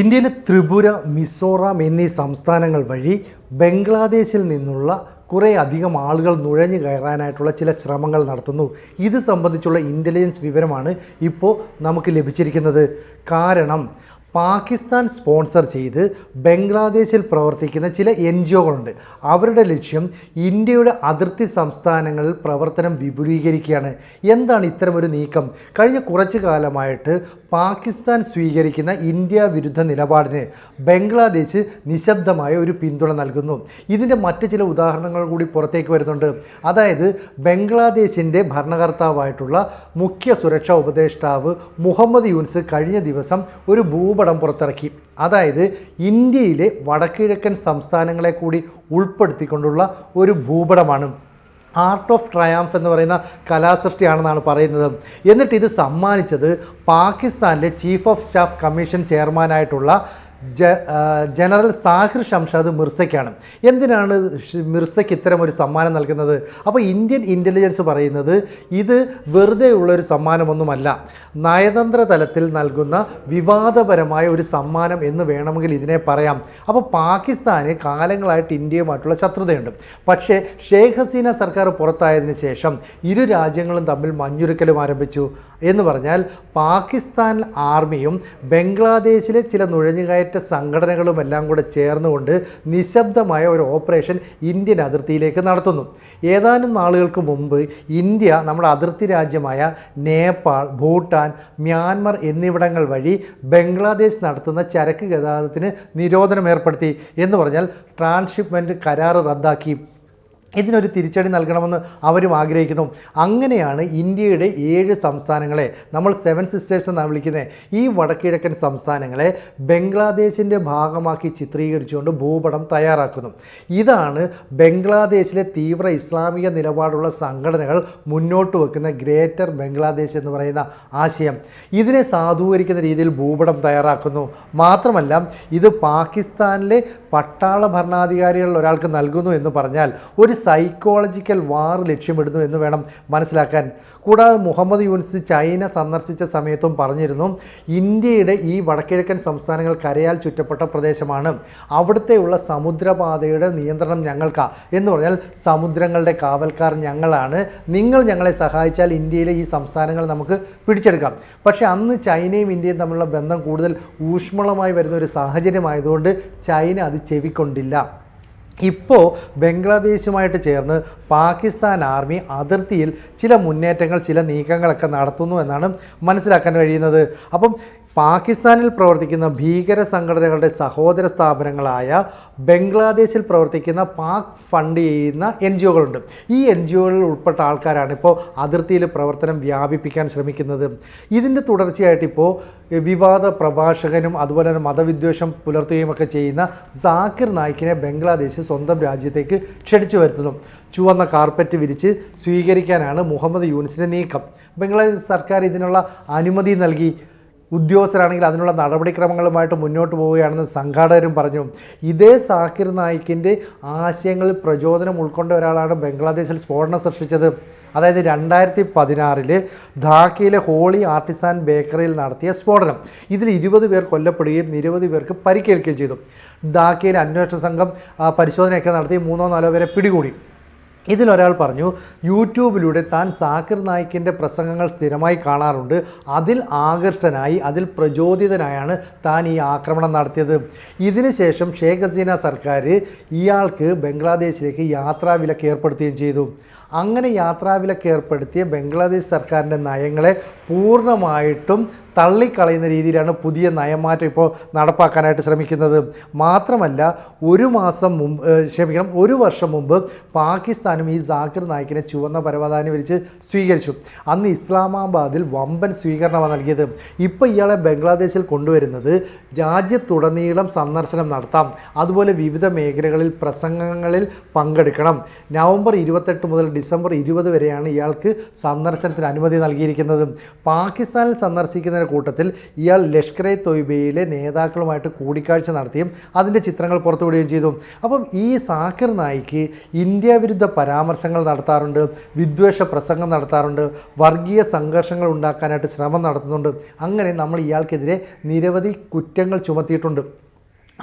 ഇന്ത്യയിലെ ത്രിപുര മിസോറാം എന്നീ സംസ്ഥാനങ്ങൾ വഴി ബംഗ്ലാദേശിൽ നിന്നുള്ള കുറേ അധികം ആളുകൾ നുഴഞ്ഞു കയറാനായിട്ടുള്ള ചില ശ്രമങ്ങൾ നടത്തുന്നു. ഇത് സംബന്ധിച്ചുള്ള ഇന്റലിജൻസ് വിവരമാണ് ഇപ്പോൾ നമുക്ക് ലഭിച്ചിരിക്കുന്നത്. കാരണം പാകിസ്ഥാൻ സ്പോൺസർ ചെയ്ത് ബംഗ്ലാദേശിൽ പ്രവർത്തിക്കുന്ന ചില എൻ ജി ഒകളുണ്ട് അവരുടെ ലക്ഷ്യം ഇന്ത്യയുടെ അതിർത്തി സംസ്ഥാനങ്ങളിൽ പ്രവർത്തനം വിപുലീകരിക്കുകയാണ്. എന്താണ് ഇത്തരമൊരു നീക്കം? കഴിഞ്ഞ കുറച്ചു കാലമായിട്ട് പാകിസ്ഥാൻ സ്വീകരിക്കുന്ന ഇന്ത്യ വിരുദ്ധ നിലപാടിന് ബംഗ്ലാദേശ് നിശബ്ദമായ ഒരു പിന്തുണ നൽകുന്നു. ഇതിന്റെ മറ്റ് ചില ഉദാഹരണങ്ങൾ കൂടി പുറത്തേക്ക് വരുന്നുണ്ട്. അതായത് ബംഗ്ലാദേശിന്റെ ഭരണകർത്താവായിട്ടുള്ള മുഖ്യ സുരക്ഷാ ഉപദേഷ്ടാവ് മുഹമ്മദ് യൂൻസ് കഴിഞ്ഞ ദിവസം ഒരു ഭൂപടം പുറത്തിറക്കി. അതായത് ഇന്ത്യയിലെ വടക്കിഴക്കൻ സംസ്ഥാനങ്ങളെ കൂടി ഉൾപ്പെടുത്തിക്കൊണ്ടുള്ള ഒരു ഭൂപടമാണ്. ആർട്ട് ഓഫ് ട്രയാംഫ് എന്ന് പറയുന്ന കലാസൃഷ്ടിയാണെന്നാണ് പറയുന്നത്. എന്നിട്ട് ഇത് സമ്മാനിച്ചത് പാകിസ്ഥാനിലെ ചീഫ് ഓഫ് സ്റ്റാഫ് കമ്മീഷൻ ചെയർമാനായിട്ടുള്ള ജനറൽ സാഹിർ ഷംഷാദ് മിർസയ്ക്കാണ്. എന്തിനാണ് മിർസയ്ക്ക് ഇത്തരം ഒരു സമ്മാനം നൽകുന്നത്? അപ്പോൾ ഇന്ത്യൻ ഇന്റലിജൻസ് പറയുന്നത് ഇത് വെറുതെ ഉള്ളൊരു സമ്മാനമൊന്നുമല്ല. നയതന്ത്ര തലത്തിൽ നൽകുന്ന വിവാദപരമായ ഒരു സമ്മാനം എന്ന് വേണമെങ്കിൽ ഇതിനെ പറയാം. അപ്പോൾ പാകിസ്ഥാന് കാലങ്ങളായിട്ട് ഇന്ത്യയുമായിട്ടുള്ള ശത്രുതയുണ്ട്. പക്ഷേ ഷേഖ് ഹസീന സർക്കാർ പുറത്തായതിനു ശേഷം ഇരു രാജ്യങ്ങളും തമ്മിൽ മഞ്ഞുരുക്കലും ആരംഭിച്ചു. എന്ന് പറഞ്ഞാൽ പാകിസ്ഥാൻ ആർമിയും ബംഗ്ലാദേശിലെ ചില നുഴഞ്ഞുകയറ്റ സംഘടനകളും എല്ലാം കൂടെ ചേർന്നുകൊണ്ട് നിശബ്ദമായ ഒരു ഓപ്പറേഷൻ ഇന്ത്യൻ അതിർത്തിയിലേക്ക് നടത്തുന്നു. ഏതാനും നാളുകൾക്ക് മുമ്പ് ഇന്ത്യ നമ്മുടെ അതിർത്തി രാജ്യമായ നേപ്പാൾ ഭൂട്ടാൻ മ്യാൻമർ എന്നിവിടങ്ങൾ വഴി ബംഗ്ലാദേശ് നടത്തുന്ന ചരക്ക് ഗതാഗതത്തിന് നിരോധനം ഏർപ്പെടുത്തി എന്ന് പറഞ്ഞാൽ ട്രാൻസ്ഷിപ്മെന്റ് കരാർ റദ്ദാക്കി. ഇതിനൊരു തിരിച്ചടി നൽകണമെന്ന് അവരും ആഗ്രഹിക്കുന്നു. അങ്ങനെയാണ് ഇന്ത്യയുടെ ഏഴ് സംസ്ഥാനങ്ങളെ നമ്മൾ സെവൻ സിസ്റ്റേഴ്സ് എന്നാണ് വിളിക്കുന്നത് ഈ വടക്കിഴക്കൻ സംസ്ഥാനങ്ങളെ ബംഗ്ലാദേശിന്റെ ഭാഗമാക്കി ചിത്രീകരിച്ചുകൊണ്ട് ഭൂപടം തയ്യാറാക്കുന്നു. ഇതാണ് ബംഗ്ലാദേശിലെ തീവ്ര ഇസ്ലാമിക നിലപാടുള്ള സംഘടനകൾ മുന്നോട്ട് വെക്കുന്ന ഗ്രേറ്റർ ബംഗ്ലാദേശ് എന്ന് പറയുന്ന ആശയം. ഇതിനെ സാധൂകരിക്കുന്ന രീതിയിൽ ഭൂപടം തയ്യാറാക്കുന്നു. മാത്രമല്ല ഇത് പാകിസ്ഥാനിലെ പട്ടാള ഭരണാധികാരികളിൽ ഒരാൾക്ക് നൽകുന്നു എന്ന് പറഞ്ഞാൽ ഒരു സൈക്കോളജിക്കൽ വാർ ലക്ഷ്യമിടുന്നു എന്ന് വേണം മനസ്സിലാക്കാൻ. കൂടാതെ മുഹമ്മദ് യൂനിസ് ചൈന സന്ദർശിച്ച സമയത്തും പറഞ്ഞിരുന്നു ഇന്ത്യയുടെ ഈ വടക്കിഴക്കൻ സംസ്ഥാനങ്ങൾ കരയാൽ ചുറ്റപ്പെട്ട പ്രദേശമാണ്. അവിടുത്തെയുള്ള സമുദ്രപാതയുടെ നിയന്ത്രണം ഞങ്ങൾക്കാ എന്ന് പറഞ്ഞാൽ സമുദ്രങ്ങളുടെ കാവൽക്കാർ ഞങ്ങളാണ്. നിങ്ങൾ ഞങ്ങളെ സഹായിച്ചാൽ ഇന്ത്യയിലെ ഈ സംസ്ഥാനങ്ങൾ നമുക്ക് പിടിച്ചെടുക്കാം. പക്ഷേ അന്ന് ചൈനയും ഇന്ത്യയും തമ്മിലുള്ള ബന്ധം കൂടുതൽ ഊഷ്മളമായി വരുന്ന ഒരു സാഹചര്യമായതുകൊണ്ട് ചൈന അത് ചെവിക്കൊണ്ടില്ല. ഇപ്പോൾ ബംഗ്ലാദേശുമായിട്ട് ചേർന്ന് പാകിസ്ഥാൻ ആർമി അതിർത്തിയിൽ ചില മുന്നേറ്റങ്ങൾ ചില നീക്കങ്ങളൊക്കെ നടത്തുന്നു എന്നാണ് മനസ്സിലാക്കാൻ കഴിയുന്നത്. അപ്പം പാകിസ്ഥാനിൽ പ്രവർത്തിക്കുന്ന ഭീകര സംഘടനകളുടെ സഹോദര സ്ഥാപനങ്ങളായ ബംഗ്ലാദേശിൽ പ്രവർത്തിക്കുന്ന പാക് ഫണ്ട് ചെയ്യുന്ന എൻ ജി ഒകളുണ്ട് ഈ എൻ ജി ഒകളിൽ ഉൾപ്പെട്ട ആൾക്കാരാണ് ഇപ്പോൾ അതിർത്തിയിൽ പ്രവർത്തനം വ്യാപിപ്പിക്കാൻ ശ്രമിക്കുന്നത്. ഇതിന്റെ തുടർച്ചയായിട്ട് ഇപ്പോൾ വിവാദ പ്രഭാഷകനും അതുപോലെ തന്നെ മതവിദ്വേഷം പുലർത്തുകയും ഒക്കെ ചെയ്യുന്ന സാക്കിർ നായിക്കിനെ ബംഗ്ലാദേശ് സ്വന്തം രാജ്യത്തേക്ക് ക്ഷണിച്ചു വരുത്തുന്നു. ചുവന്ന കാർപ്പറ്റ് വിരിച്ച് സ്വീകരിക്കാനാണ് മുഹമ്മദ് യൂനിസിന്റെ നീക്കം. ബംഗ്ലാദേശ് സർക്കാർ ഇതിനുള്ള അനുമതി നൽകി. ഉദ്യോഗസ്ഥരാണെങ്കിൽ അതിനുള്ള നടപടിക്രമങ്ങളുമായിട്ട് മുന്നോട്ട് പോവുകയാണെന്ന് സംഘാടകരും പറഞ്ഞു. ഇതേ സാക്കിർ നായിക്കിന്റെ ആശയങ്ങളിൽ പ്രചോദനം ഉൾക്കൊണ്ട ഒരാളാണ് ബംഗ്ലാദേശിൽ സ്ഫോടനം സൃഷ്ടിച്ചത്. അതായത് രണ്ടായിരത്തി പതിനാറിൽ ധാക്കയിലെ ഹോളി ആർട്ടിസാൻ ബേക്കറിയിൽ നടത്തിയ സ്ഫോടനം. ഇതിൽ ഇരുപത് പേർ കൊല്ലപ്പെടുകയും നിരവധി പേർക്ക് പരിക്കേൽക്കുകയും ചെയ്തു. ധാക്കയിലെ അന്വേഷണ സംഘം പരിശോധനയൊക്കെ നടത്തി മൂന്നോ നാലോ പേരെ പിടികൂടി. ഇതിലൊരാൾ പറഞ്ഞു യൂട്യൂബിലൂടെ താൻ സാക്കിർ നായിക്കിന്റെ പ്രസംഗങ്ങൾ സ്ഥിരമായി കാണാറുണ്ട്. അതിൽ ആകർഷ്ടനായി അതിൽ പ്രചോദിതനായാണ് താൻ ഈ ആക്രമണം നടത്തിയത്. ഇതിനുശേഷം ഷേഖ് ഹസീന സർക്കാർ ഇയാൾക്ക് ബംഗ്ലാദേശിലേക്ക് യാത്രാവിലക്ക് ഏർപ്പെടുത്തുകയും ചെയ്തു. അങ്ങനെ യാത്രാവിലക്ക് ഏർപ്പെടുത്തിയ ബംഗ്ലാദേശ് സർക്കാരിന്റെ നയങ്ങളെ പൂർണമായിട്ടും തള്ളിക്കളയുന്ന രീതിയിലാണ് പുതിയ നയമാറ്റം ഇപ്പോൾ നടപ്പാക്കാനായിട്ട് ശ്രമിക്കുന്നത്. മാത്രമല്ല ഒരു മാസം മുമ്പ് ക്ഷമിക്കണം ഒരു വർഷം മുമ്പ് പാകിസ്ഥാനും ഈ സാക്കിർ നായിക്കിനെ ചുവന്ന പരവതാനി വിളിച്ച് സ്വീകരിച്ചു. അന്ന് ഇസ്ലാമാബാദിൽ വമ്പൻ സ്വീകരണമാണ് നൽകിയത്. ഇപ്പോൾ ഇയാളെ ബംഗ്ലാദേശിൽ കൊണ്ടുവരുന്നത് രാജ്യത്തുടനീളം സന്ദർശനം നടത്താം. അതുപോലെ വിവിധ മേഖലകളിൽ പ്രസംഗങ്ങളിൽ പങ്കെടുക്കണം. നവംബർ ഇരുപത്തെട്ട് മുതൽ ഡിസംബർ ഇരുപത് വരെയാണ് ഇയാൾക്ക് സന്ദർശനത്തിന് അനുമതി നൽകിയിരിക്കുന്നത്. പാകിസ്ഥാനിൽ സന്ദർശിക്കുന്നതിന് ചെയ്യുന്നതിന്റെ കൂട്ടത്തിൽ ഇയാൾ ലഷ്കർ എ തൊയ്ബയിലെ നേതാക്കളുമായിട്ട് കൂടിക്കാഴ്ച നടത്തിയും അതിന്റെ ചിത്രങ്ങൾ പുറത്തുവിടുകയും ചെയ്തു. അപ്പം ഈ സാക്കിർ നായിക്ക് ഇന്ത്യ വിരുദ്ധ പരാമർശങ്ങൾ നടത്താറുണ്ട് വിദ്വേഷ പ്രസംഗം നടത്താറുണ്ട് വർഗീയ സംഘർഷങ്ങൾ ഉണ്ടാക്കാനായിട്ട് ശ്രമം നടത്തുന്നുണ്ട്. അങ്ങനെ നമ്മൾ ഇയാൾക്കെതിരെ നിരവധി കുറ്റങ്ങൾ ചുമത്തിയിട്ടുണ്ട്.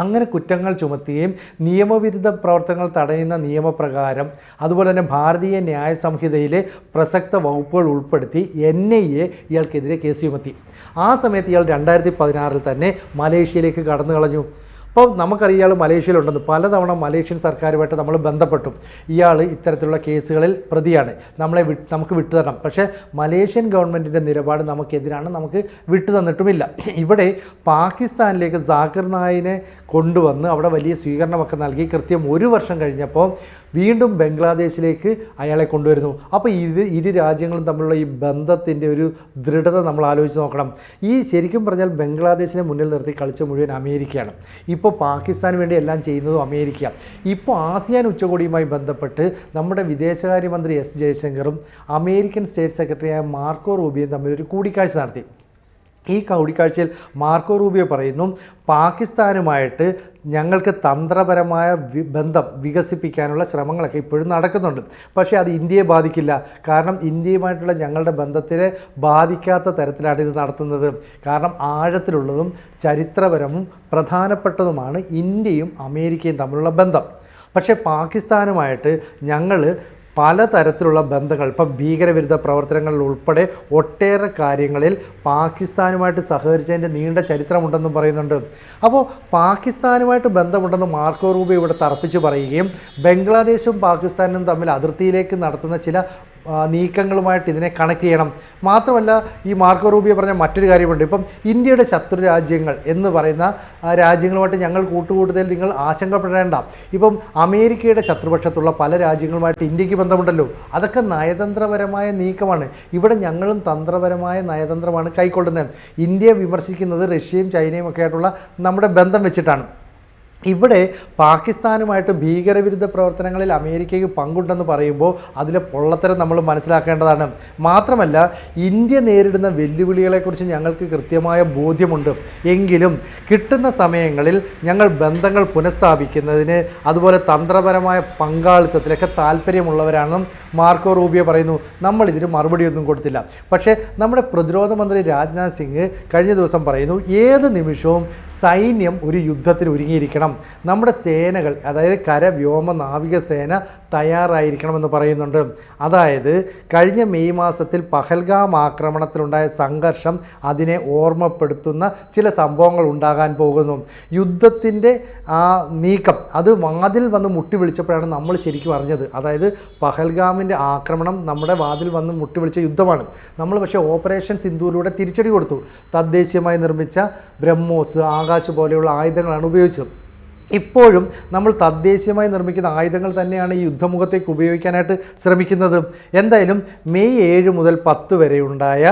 അങ്ങനെ കുറ്റങ്ങൾ ചുമത്തുകയും നിയമവിരുദ്ധ പ്രവർത്തനങ്ങൾ തടയുന്ന നിയമപ്രകാരം അതുപോലെ തന്നെ ഭാരതീയ ന്യായ സംഹിതയിലെ പ്രസക്ത വകുപ്പുകൾ ഉൾപ്പെടുത്തി എൻ ഐ എ ഇയാൾക്കെതിരെ കേസ് ചുമത്തി. ആ സമയത്ത് ഇയാൾ രണ്ടായിരത്തി പതിനാറിൽ തന്നെ മലേഷ്യയിലേക്ക് കടന്നു കളഞ്ഞു അപ്പോൾ നമുക്കറിയാം മലേഷ്യയിലുണ്ടെന്ന്. പലതവണ മലേഷ്യൻ സർക്കാരുമായിട്ട് നമ്മൾ ബന്ധപ്പെട്ടു. ഇയാൾ ഇത്തരത്തിലുള്ള കേസുകളിൽ പ്രതിയാണ്. നമ്മളെ നമുക്ക് വിട്ടുതരണം പക്ഷേ മലേഷ്യൻ ഗവൺമെന്റിന്റെ നിലപാട് നമുക്കെതിരാണ്. നമുക്ക് വിട്ടു തന്നിട്ടുമില്ല. ഇവിടെ പാകിസ്ഥാനിലേക്ക് ജാക്കിർ നായിനെ കൊണ്ടുവന്ന് അവിടെ വലിയ സ്വീകരണമൊക്കെ നൽകി കൃത്യം ഒരു വർഷം കഴിഞ്ഞപ്പോൾ വീണ്ടും ബംഗ്ലാദേശിലേക്ക് അയാളെ കൊണ്ടുവരുന്നു. അപ്പോൾ ഇത് ഇരു രാജ്യങ്ങളും തമ്മിലുള്ള ഈ ബന്ധത്തിന്റെ ഒരു ദൃഢത നമ്മൾ ആലോചിച്ച് നോക്കണം. ഈ ശരിക്കും പറഞ്ഞാൽ ബംഗ്ലാദേശിനെ മുന്നിൽ നിർത്തി കളിച്ച മുഴുവൻ അമേരിക്കയാണ്. ഇപ്പോൾ പാകിസ്ഥാന് വേണ്ടി എല്ലാം ചെയ്യുന്നതും അമേരിക്ക. ഇപ്പോൾ ആസിയാൻ ഉച്ചകോടിയുമായി ബന്ധപ്പെട്ട് നമ്മുടെ വിദേശകാര്യമന്ത്രി എസ് ജയശങ്കറും അമേരിക്കൻ സ്റ്റേറ്റ് സെക്രട്ടറിയായ മാർക്കോ റൂബിയും തമ്മിൽ ഒരു കൂടിക്കാഴ്ച നടത്തി. ഈ കൂടിക്കാഴ്ചയിൽ മാർക്കോ റൂബിയോ പറയുന്നു പാകിസ്ഥാനുമായിട്ട് ഞങ്ങൾക്ക് തന്ത്രപരമായ ബന്ധം വികസിപ്പിക്കാനുള്ള ശ്രമങ്ങളൊക്കെ ഇപ്പോഴും നടക്കുന്നുണ്ട്. പക്ഷേ അത് ഇന്ത്യയെ ബാധിക്കില്ല. കാരണം ഇന്ത്യയുമായിട്ടുള്ള ഞങ്ങളുടെ ബന്ധത്തിനെ ബാധിക്കാത്ത തരത്തിലാണ് ഇത് നടത്തുന്നത്. കാരണം ആഴത്തിലുള്ളതും ചരിത്രപരവും പ്രധാനപ്പെട്ടതുമാണ് ഇന്ത്യയും അമേരിക്കയും തമ്മിലുള്ള ബന്ധം. പക്ഷേ പാകിസ്ഥാനുമായിട്ട് ഞങ്ങൾ പലതരത്തിലുള്ള ബന്ധങ്ങൾ ഇപ്പം ഭീകരവിരുദ്ധ പ്രവർത്തനങ്ങളിൽ ഉൾപ്പെടെ ഒട്ടേറെ കാര്യങ്ങളിൽ പാകിസ്ഥാനുമായിട്ട് സഹകരിച്ചതിന്റെ നീണ്ട ചരിത്രമുണ്ടെന്നും പറയുന്നുണ്ട്. അപ്പോൾ പാകിസ്ഥാനുമായിട്ട് ബന്ധമുണ്ടെന്ന് മാർക്കോ റൂബി ഇവിടെ തർപ്പിച്ച് പറയുകയും ബംഗ്ലാദേശും പാകിസ്ഥാനും തമ്മിൽ അതിർത്തിയിലേക്ക് നടത്തുന്ന ചില നീക്കങ്ങളുമായിട്ട് ഇതിനെ കണക്ട് ചെയ്യണം. മാത്രമല്ല ഈ മാർക്കോ റൂബിയ പറഞ്ഞ മറ്റൊരു കാര്യമുണ്ട്. ഇപ്പം ഇന്ത്യയുടെ ശത്രു രാജ്യങ്ങൾ എന്ന് പറയുന്ന രാജ്യങ്ങളുമായിട്ട് ഞങ്ങൾ കൂട്ടുകൂടുതൽ നിങ്ങൾ ആശങ്കപ്പെടേണ്ട. ഇപ്പം അമേരിക്കയുടെ ശത്രുപക്ഷത്തുള്ള പല രാജ്യങ്ങളുമായിട്ട് ഇന്ത്യയ്ക്ക് ബന്ധമുണ്ടല്ലോ. അതൊക്കെ നയതന്ത്രപരമായ നീക്കമാണ്. ഇവിടെ ഞങ്ങളും തന്ത്രപരമായ നയതന്ത്രമാണ് കൈക്കൊള്ളുന്നത്. ഇന്ത്യയെ വിമർശിക്കുന്നത് റഷ്യയും ചൈനയും ഒക്കെ ആയിട്ടുള്ള നമ്മുടെ ബന്ധം വെച്ചിട്ടാണ്. ഇവിടെ പാകിസ്ഥാനുമായിട്ട് ഭീകരവിരുദ്ധ പ്രവർത്തനങ്ങളിൽ അമേരിക്കയ്ക്ക് പങ്കുണ്ടെന്ന് പറയുമ്പോൾ അതിലെ പൊള്ളത്തരം നമ്മൾ മനസ്സിലാക്കേണ്ടതാണ്. മാത്രമല്ല ഇന്ത്യ നേരിടുന്ന വെല്ലുവിളികളെക്കുറിച്ച് ഞങ്ങൾക്ക് കൃത്യമായ ബോധ്യമുണ്ട്. എങ്കിലും കിട്ടുന്ന സമയങ്ങളിൽ ഞങ്ങൾ ബന്ധങ്ങൾ പുനഃസ്ഥാപിക്കുന്നതിന് അതുപോലെ തന്ത്രപരമായ പങ്കാളിത്തത്തിലൊക്കെ താല്പര്യമുള്ളവരാണെന്നും മാർക്കോ റൂബിയ പറയുന്നു. നമ്മൾ ഇതിന് മറുപടിയൊന്നും കൊടുത്തില്ല. പക്ഷേ നമ്മുടെ പ്രതിരോധ മന്ത്രി രാജ്നാഥ് സിംഗ് കഴിഞ്ഞ ദിവസം പറയുന്നു ഏത് നിമിഷവും സൈന്യം ഒരു യുദ്ധത്തിന് ഒരുങ്ങിയിരിക്കണം. നമ്മുടെ സേനകൾ അതായത് കര വ്യോമ നാവിക സേന തയ്യാറായിരിക്കണമെന്ന് പറയുന്നുണ്ട്. അതായത് കഴിഞ്ഞ മെയ് മാസത്തിൽ പഹൽഗാം ആക്രമണത്തിലുണ്ടായ സംഘർഷം അതിനെ ഓർമ്മപ്പെടുത്തുന്ന ചില സംഭവങ്ങൾ ഉണ്ടാകാൻ പോകുന്നു. യുദ്ധത്തിന്റെ ആ നീക്കം അത് വാതിൽ വന്ന് മുട്ടി വിളിച്ചപ്പോഴാണ് നമ്മൾ ശരിക്കും അറിഞ്ഞത്. അതായത് പഹൽഗാമിന്റെ ആക്രമണം നമ്മുടെ വാതിൽ വന്ന് മുട്ടി വിളിച്ച യുദ്ധമാണ്. നമ്മൾ പക്ഷേ ഓപ്പറേഷൻ സിന്ധുവിലൂടെ തിരിച്ചടി കൊടുത്തു. തദ്ദേശീയമായി നിർമ്മിച്ച ബ്രഹ്മോസ് ആകാശ് പോലെയുള്ള ആയുധങ്ങളാണ് ഉപയോഗിച്ചത്. ഇപ്പോഴും നമ്മൾ തദ്ദേശീയമായി നിർമ്മിക്കുന്ന ആയുധങ്ങൾ തന്നെയാണ് ഈ യുദ്ധമുഖത്തേക്ക് ഉപയോഗിക്കാനായിട്ട് ശ്രമിക്കുന്നത്. എന്തായാലും മെയ് ഏഴ് മുതൽ പത്ത് വരെയുണ്ടായ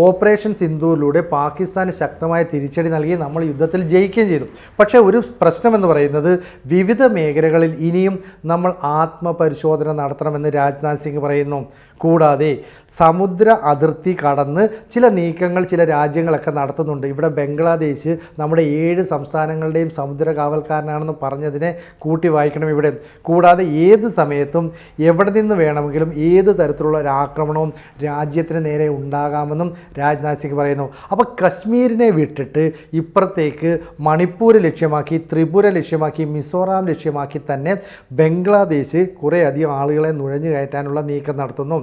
ഓപ്പറേഷൻ സിന്ധുവിലൂടെ പാകിസ്ഥാന് ശക്തമായ തിരിച്ചടി നൽകി നമ്മൾ യുദ്ധത്തിൽ ജയിക്കുകയും ചെയ്തു. പക്ഷേ ഒരു പ്രശ്നമെന്ന് പറയുന്നത് വിവിധ മേഖലകളിൽ ഇനിയും നമ്മൾ ആത്മപരിശോധന നടത്തണമെന്ന് രാജ്നാഥ് സിംഗ് പറയുന്നു. കൂടാതെ സമുദ്ര അതിർത്തി കടന്ന് ചില നീക്കങ്ങൾ ചില രാജ്യങ്ങളൊക്കെ നടത്തുന്നുണ്ട്. ഇവിടെ ബംഗ്ലാദേശ് നമ്മുടെ ഏഴ് സംസ്ഥാനങ്ങളുടെയും സമുദ്ര കാവൽക്കാരനാണെന്ന് പറഞ്ഞതിനെ കൂട്ടി വായിക്കണം ഇവിടെ. കൂടാതെ ഏത് സമയത്തും എവിടെ നിന്ന് വേണമെങ്കിലും ഏത് തരത്തിലുള്ള ഒരു ആക്രമണവും രാജ്യത്തിന് നേരെ ഉണ്ടാകാമെന്നും രാജ്നാഥ് സിംഗ് പറയുന്നു. അപ്പോൾ കശ്മീരിനെ വിട്ടിട്ട് ഇപ്പുറത്തേക്ക് മണിപ്പൂർ ലക്ഷ്യമാക്കി ത്രിപുര ലക്ഷ്യമാക്കി മിസോറാം ലക്ഷ്യമാക്കി തന്നെ ബംഗ്ലാദേശ് കുറേയധികം ആളുകളെ നുഴഞ്ഞു കയറ്റാനുള്ള നീക്കം നടത്തുന്നു.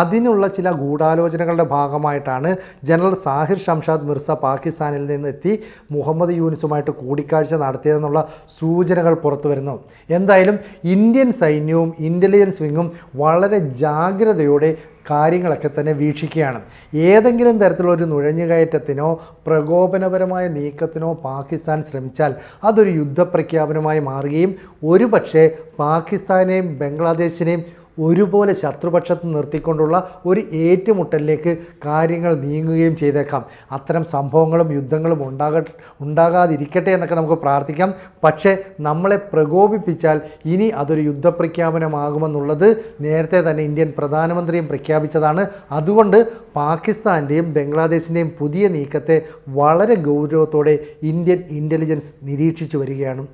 അതിനുള്ള ചില ഗൂഢാലോചനകളുടെ ഭാഗമായിട്ടാണ് ജനറൽ സാഹിർ ഷംഷാദ് മിർസ പാകിസ്ഥാനിൽ നിന്നെത്തി മുഹമ്മദ് യൂനിസുമായിട്ട് കൂടിക്കാഴ്ച നടത്തിയതെന്നുള്ള സൂചനകൾ പുറത്തു വരുന്നു. എന്തായാലും ഇന്ത്യൻ സൈന്യവും ഇന്റലിജൻസ് വിങ്ങും വളരെ ജാഗ്രതയോടെ കാര്യങ്ങളൊക്കെ തന്നെ വീക്ഷിക്കുകയാണ്. ഏതെങ്കിലും തരത്തിലുള്ള ഒരു നുഴഞ്ഞുകയറ്റത്തിനോ പ്രകോപനപരമായ നീക്കത്തിനോ പാകിസ്ഥാൻ ശ്രമിച്ചാൽ അതൊരു യുദ്ധപ്രഖ്യാപനമായി മാറുകയും ഒരുപക്ഷെ പാകിസ്ഥാനെയും ബംഗ്ലാദേശിനെയും ഒരുപോലെ ശത്രുപക്ഷത്ത് നിർത്തിക്കൊണ്ടുള്ള ഒരു ഏറ്റുമുട്ടലിലേക്ക് കാര്യങ്ങൾ നീങ്ങുകയും ചെയ്തേക്കാം. അത്തരം സംഭവങ്ങളും യുദ്ധങ്ങളും ഉണ്ടാക ഉണ്ടാകാതിരിക്കട്ടെ എന്നൊക്കെ നമുക്ക് പ്രാർത്ഥിക്കാം. പക്ഷേ നമ്മളെ പ്രകോപിപ്പിച്ചാൽ ഇനി അതൊരു യുദ്ധപ്രഖ്യാപനമാകുമെന്നുള്ളത് നേരത്തെ തന്നെ ഇന്ത്യൻ പ്രധാനമന്ത്രിയും പ്രഖ്യാപിച്ചതാണ്. അതുകൊണ്ട് പാകിസ്ഥാന്റെയും ബംഗ്ലാദേശിന്റെയും പുതിയ നീക്കത്തെ വളരെ ഗൗരവത്തോടെ ഇന്ത്യൻ ഇന്റലിജൻസ് നിരീക്ഷിച്ചു വരികയാണ്.